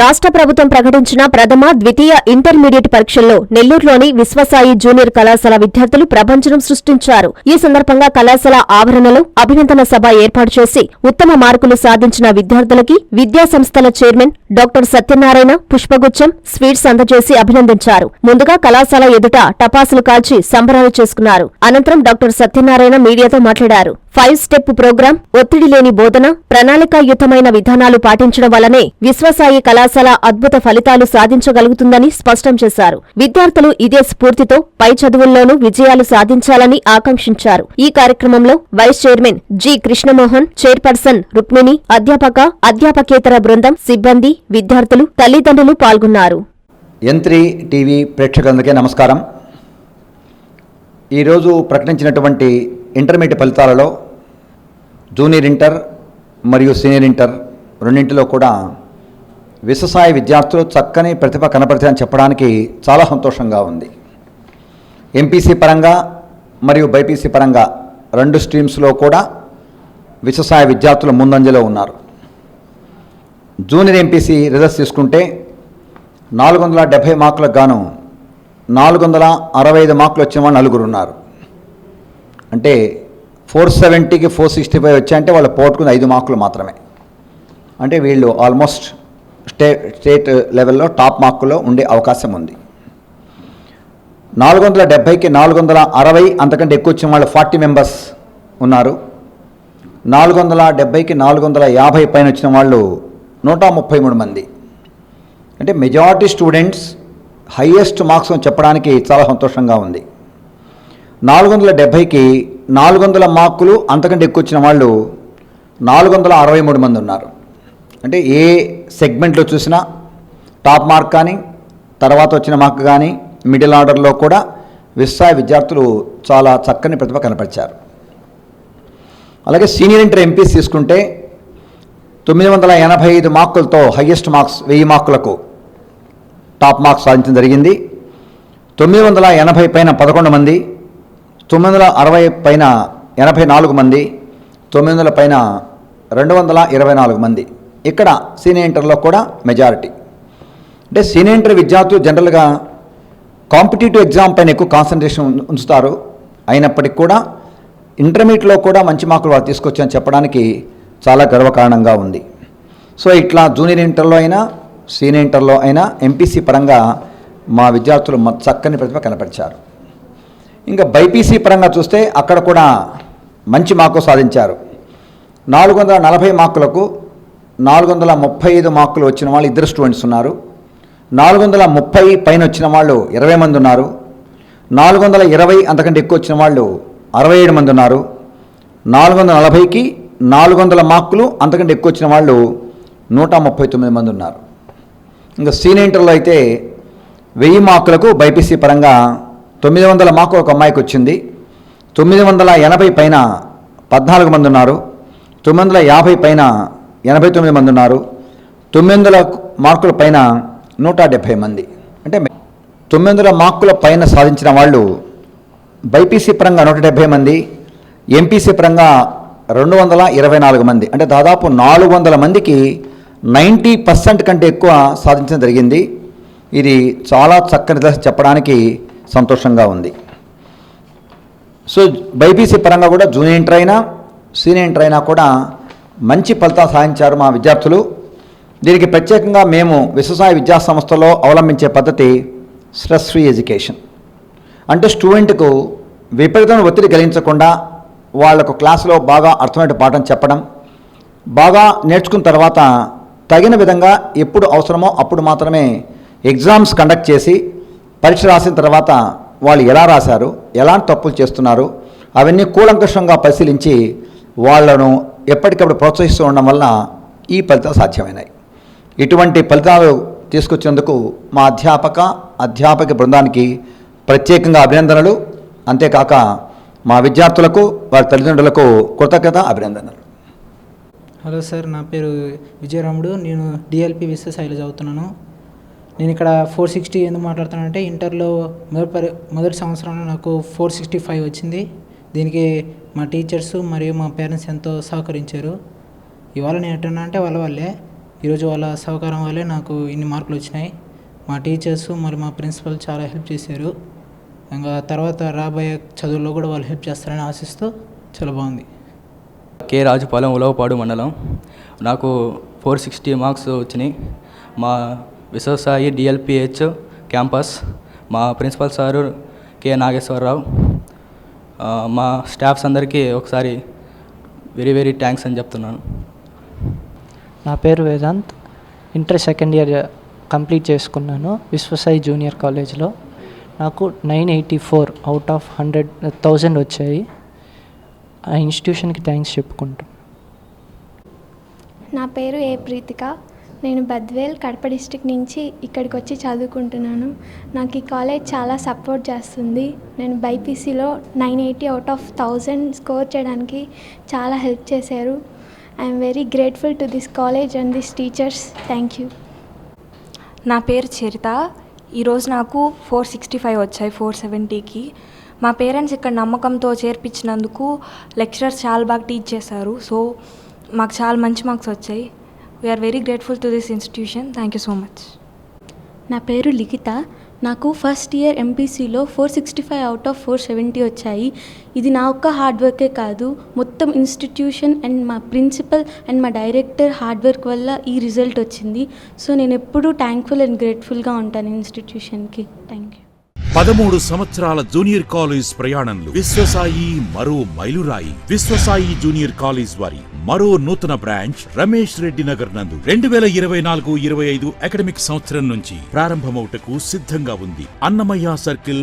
రాష్ట్ర ప్రభుత్వం ప్రకటించిన ప్రథమ ద్వితీయ ఇంటర్మీడియట్ పరీక్షల్లో నెల్లూరులోని విశ్వసాయి జూనియర్ కళాశాల విద్యార్థులు ప్రపంచం సృష్టించారు. ఈ సందర్భంగా కళాశాల ఆవరణలో అభినందన సభ ఏర్పాటు చేసి ఉత్తమ మార్కులు సాధించిన విద్యార్థులకి విద్యా సంస్థల చైర్మన్ డాక్టర్ సత్యనారాయణ పుష్పగుచ్చం స్వీట్స్ అందజేసి అభినందించారు. ముందుగా కళాశాల ఎదుట టపాసులు కాల్చి సంబరాలు చేసుకున్నారు. అనంతరం డాక్టర్ సత్యనారాయణ మీడియాతో మాట్లాడారు. ఫైవ్ స్టెప్ ప్రోగ్రాం ఒత్తిడి లేని బోధన ప్రణాళికాయుతమైన విధానాలు పాటించడం వల్లనే విశ్వసాయి కళాశాల అద్భుత ఫలితాలు సాధించగలుగుతుందని స్పష్టం చేశారు. విద్యార్థులు ఇదే స్ఫూర్తితో పై చదువుల్లోనూ విజయాలు సాధించాలని ఆకాంక్షించారు. ఈ కార్యక్రమంలో vice chairman G. Krishnamohan chairperson Rukmini అధ్యాపక అధ్యాపకేతర బృందం సిబ్బంది విద్యార్థులు తల్లిదండ్రులు పాల్గొన్నారు. టీవీ ప్రేక్షకులందరికీ నమస్కారం. ఈరోజు ప్రకటించినటువంటి ఇంటర్మీడియట్ ఫలితాలలో జూనియర్ ఇంటర్ మరియు సీనియర్ ఇంటర్ రెండింటిలో కూడా విశ్వసాయ విద్యార్థులు చక్కని ప్రతిభ కనపరిచారని చెప్పడానికి చాలా సంతోషంగా ఉంది. ఎంపీసీ పరంగా మరియు బైపీసీ పరంగా రెండు స్ట్రీమ్స్లో కూడా విశ్వసాయ విద్యార్థులు ముందంజలో ఉన్నారు. జూనియర్ ఎంపీసీ రిజల్ట్స్ తీసుకుంటే నాలుగు వందల డెబ్భై మార్కులకు గాను నాలుగు వందల అరవై ఐదు మార్కులు వచ్చిన వాళ్ళు నలుగురు ఉన్నారు. అంటే ఫోర్ సెవెంటీకి ఫోర్ సిక్స్టీ ఫైవ్ వచ్చాయంటే వాళ్ళు పోగొట్టుకున్న ఐదు మార్కులు మాత్రమే. అంటే వీళ్ళు ఆల్మోస్ట్ స్టే స్టేట్ లెవెల్లో టాప్ మార్కులో ఉండే అవకాశం ఉంది. నాలుగు వందల డెబ్భైకి నాలుగు వందల అరవై అంతకంటే ఎక్కువ వచ్చిన వాళ్ళు ఫార్టీ మెంబర్స్ ఉన్నారు. నాలుగు వందల డెబ్భైకి నాలుగు వందల యాభై పైన వచ్చిన వాళ్ళు నూట ముప్పై మూడు మంది. అంటే మెజారిటీ స్టూడెంట్స్ హయ్యెస్ట్ మార్క్స్ చెప్పడానికి చాలా సంతోషంగా ఉంది. నాలుగు వందల డెబ్భైకి నాలుగు వందల మార్కులు అంతకంటే ఎక్కువ వచ్చిన వాళ్ళు నాలుగు వందల అరవై మూడు మంది ఉన్నారు. అంటే ఏ సెగ్మెంట్లో చూసినా టాప్ మార్క్ కానీ తర్వాత వచ్చిన మార్క్ కానీ మిడిల్ ఆర్డర్లో కూడా విశ్వాయ విద్యార్థులు చాలా చక్కని ప్రతిభ కనపరిచారు. అలాగే సీనియర్ ఇంటర్ ఎంపీస్ తీసుకుంటే తొమ్మిది వందల ఎనభై ఐదు మార్కులతో హయ్యెస్ట్ మార్క్స్ వెయ్యి మార్కులకు టాప్ మార్క్స్ సాధించడం జరిగింది. తొమ్మిది వందల ఎనభై పైన పదకొండు మంది తొమ్మిది వందల అరవై పైన ఎనభై నాలుగు మంది తొమ్మిది వందల పైన రెండు వందల ఇరవై నాలుగు మంది. ఇక్కడ సీనియర్ ఇంటర్లో కూడా మెజారిటీ అంటే సీనియర్ ఇంటర్ విద్యార్థులు జనరల్గా కాంపిటేటివ్ ఎగ్జామ్ పైన ఎక్కువ కాన్సన్ట్రేషన్ ఉంచుతారు. అయినప్పటికీ కూడా ఇంటర్మీడియట్లో కూడా మంచి మార్కులు వారు తీసుకొచ్చని చెప్పడానికి చాలా గర్వకారణంగా ఉంది. సో ఇట్లా జూనియర్ ఇంటర్లో అయినా సీనియర్ ఇంటర్లో అయినా ఎంపీసీ పరంగా మా విద్యార్థులు చక్కని ప్రతిభ కనపరిచారు. ఇంకా బైపీసీ పరంగా చూస్తే అక్కడ కూడా మంచి మార్కులు సాధించారు. నాలుగు వందల నలభై మార్కులకు నాలుగు వందల ముప్పై ఐదు మార్కులు వచ్చిన వాళ్ళు ఇద్దరు స్టూడెంట్స్ ఉన్నారు. నాలుగు వందల ముప్పై పైన వచ్చిన వాళ్ళు ఇరవై మంది ఉన్నారు. నాలుగు వందల ఇరవై అంతకంటే ఎక్కువ వచ్చిన వాళ్ళు అరవై ఏడు మంది ఉన్నారు. నాలుగు వందల నలభైకి నాలుగు వందల మార్కులు అంతకంటే ఎక్కువ వచ్చిన వాళ్ళు నూట ముప్పై తొమ్మిది మంది ఉన్నారు. ఇంకా సీనియర్ ఇంటర్లో అయితే వెయ్యి మార్కులకు బైపీసీ పరంగా తొమ్మిది వందల మాకు ఒక అమ్మాయికి వచ్చింది. తొమ్మిది వందల ఎనభై పైన పద్నాలుగు మంది ఉన్నారు. తొమ్మిది వందల యాభై పైన ఎనభై తొమ్మిది మంది ఉన్నారు. తొమ్మిది వందల మార్కుల పైన నూట డెబ్భై మంది. అంటే తొమ్మిది వందల మార్కుల పైన సాధించిన వాళ్ళు బైపీసీ పరంగా నూట డెబ్భై మంది ఎంపీసీ పరంగా రెండు వందల ఇరవై నాలుగు మంది. అంటే దాదాపు నాలుగు వందల మందికి నైంటీ పర్సెంట్ కంటే ఎక్కువ సాధించడం జరిగింది. ఇది చాలా చక్కని దశ చెప్పడానికి సంతోషంగా ఉంది. సో బైపీసీ పరంగా కూడా జూనియర్ ఇంటర్ అయినా సీనియర్ ఇంటర్ అయినా కూడా మంచి ఫలితాలు సాధించారు మా విద్యార్థులు. దీనికి ప్రత్యేకంగా మేము విశ్వసాయ విద్యా సంస్థలో అవలంబించే పద్ధతి స్ట్రెస్ ఫ్రీ ఎడ్యుకేషన్ అంటే స్టూడెంట్కు విపరీతమైన ఒత్తిడి కలిగించకుండా వాళ్ళకు క్లాసులో బాగా అర్థమైన పాఠం చెప్పడం బాగా నేర్చుకున్న తర్వాత తగిన విధంగా ఎప్పుడు అవసరమో అప్పుడు మాత్రమే ఎగ్జామ్స్ కండక్ట్ చేసి పరీక్ష రాసిన తర్వాత వాళ్ళు ఎలా రాశారు ఎలాంటి తప్పులు చేస్తున్నారు అవన్నీ కూలంకషంగా పరిశీలించి వాళ్ళను ఎప్పటికప్పుడు ప్రోత్సహిస్తూ ఉండడం వల్ల ఈ ఫలితాలు సాధ్యమైనాయి. ఇటువంటి ఫలితాలు తీసుకొచ్చేందుకు మా అధ్యాపక అధ్యాపక బృందానికి ప్రత్యేకంగా అభినందనలు. అంతేకాక మా విద్యార్థులకు వారి తల్లిదండ్రులకు కృతజ్ఞత అభినందనలు. హలో సార్ నా పేరు విజయరాముడు. నేను డిఎల్పి విశ్వసాయిలో చదువుతున్నాను. నేను ఇక్కడ ఫోర్ సిక్స్టీ ఎందుకు మాట్లాడుతున్నానంటే ఇంటర్లో మొదటి పరి మొదటి సంవత్సరంలో నాకు ఫోర్ సిక్స్టీ ఫైవ్ వచ్చింది. దీనికి మా టీచర్స్ మరియు మా పేరెంట్స్ ఎంతో సహకరించారు. ఇవాళ నేను ఎట్టున్నా అంటే వాళ్ళ వల్లే. ఈరోజు వాళ్ళ సహకారం వల్లే నాకు ఇన్ని మార్కులు వచ్చినాయి. మా టీచర్స్ మరి మా ప్రిన్సిపల్ చాలా హెల్ప్ చేశారు. ఇంకా తర్వాత రాబోయే చదువుల్లో కూడా వాళ్ళు హెల్ప్ చేస్తారని ఆశిస్తూ చాలా బాగుంది. కే రాజుపాలెం ఉలవపాడు మండలం. నాకు ఫోర్ సిక్స్టీ మార్క్స్ వచ్చినాయి. మా విశ్వసాయి డిఎల్పిహెచ్ క్యాంపస్. మా ప్రిన్సిపల్ సారు కె నాగేశ్వరరావు. మా స్టాఫ్స్ అందరికీ ఒకసారి వెరీ వెరీ థ్యాంక్స్ అని చెప్తున్నాను. నా పేరు Vedanth. Inter second year complete చేసుకున్నాను విశ్వసాయి జూనియర్ కాలేజ్లో. నాకు nine eighty four out of hundred thousand వచ్చాయి. ఆ ఇన్స్టిట్యూషన్కి థ్యాంక్స్ చెప్పుకుంటాను నా పేరు ఏ ప్రీతిక. నేను బద్వేల్ కడప డిస్టిక్ నుంచి ఇక్కడికి వచ్చి చదువుకుంటున్నాను. నాకు ఈ కాలేజ్ చాలా సపోర్ట్ చేస్తుంది. నేను బైపీసీలో nine eighty out of thousand score చేయడానికి చాలా హెల్ప్ చేశారు. I'm very grateful to this college and this teachers. Thank you. నా పేరు చరిత. ఈరోజు నాకు ఫోర్ సిక్స్టీ ఫైవ్ వచ్చాయి ఫోర్ సెవెంటీకి. మా పేరెంట్స్ ఇక్కడ నమ్మకంతో చేర్పించినందుకు లెక్చరర్స్ చాలా బాగా టీచ్ చేశారు. సో మాకు చాలా మంచి మార్క్స్ వచ్చాయి. We're very grateful to this institution thank you so much నా పేరు లిఖిత. నాకు first year ఎంపీసీలో four sixty five out of four seventy వచ్చాయి. ఇది నా ఒక్క హార్డ్ వర్కే కాదు. మొత్తం ఇన్స్టిట్యూషన్ అండ్ మా ప్రిన్సిపల్ అండ్ మా డైరెక్టర్ హార్డ్ వర్క్ వల్ల ఈ రిజల్ట్ వచ్చింది. సో నేను ఎప్పుడూ థ్యాంక్ఫుల్ అండ్ గ్రేట్ఫుల్గా ఉంటాను ఇన్స్టిట్యూషన్కి థ్యాంక్ యూ పదమూడు సంవత్సరాల జూనియర్ కాలేజ్ ప్రయాణంలో విశ్వసాయి మరో మైలురాయి. విశ్వసాయి జూనియర్ కాలేజ్ వారి మరో నూతన బ్రాంచ్ రమేష్ రెడ్డి నగర్ నందు రెండు వేల ఇరవై నాలుగు ఇరవై ఐదు అకాడమిక్ సంవత్సరం నుంచి ప్రారంభమవుటకు సిద్ధంగా ఉంది. అన్నమయ్య సర్కిల్